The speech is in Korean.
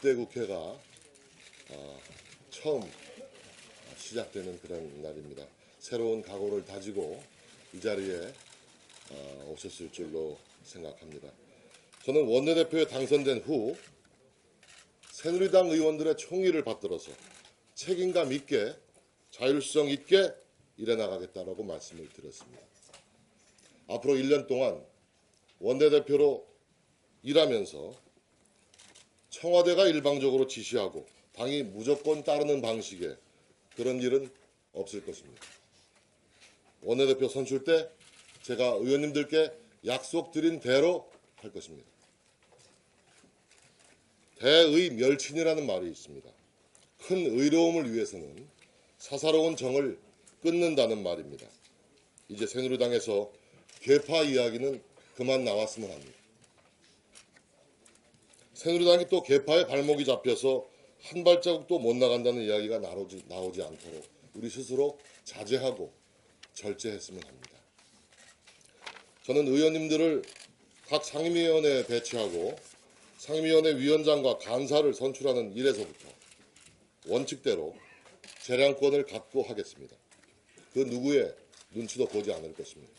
(20대) 국회가 아, 처음 시작되는 그런 날입니다. 새로운 각오를 다지고 이 자리에 아, 오셨을 줄로 생각합니다. 저는 원내대표에 당선된 후 새누리당 의원들의 총의를 받들어서 책임감 있게 자율성 있게 일해 나가겠다라고 말씀을 드렸습니다. 앞으로 1년 동안 원내대표로 일하면서 청와대가 일방적으로 지시하고 당이 무조건 따르는 방식의 그런 일은 없을 것입니다. 원내대표 선출 때 제가 의원님들께 약속드린 대로 할 것입니다. 대의 멸친이라는 말이 있습니다. 큰 의로움을 위해서는 사사로운 정을 끊는다는 말입니다. 이제 새누리당에서 괴파 이야기는 그만 나왔으면 합니다. 새누리당이 또 개파의 발목이 잡혀서 한 발자국도 못 나간다는 이야기가 나오지, 나오지 않도록 우리 스스로 자제하고 절제했으면 합니다. 저는 의원님들을 각 상임위원회에 배치하고 상임위원회 위원장과 간사를 선출하는 일에서부터 원칙대로 재량권을 갖고 하겠습니다. 그 누구의 눈치도 보지 않을 것입니다.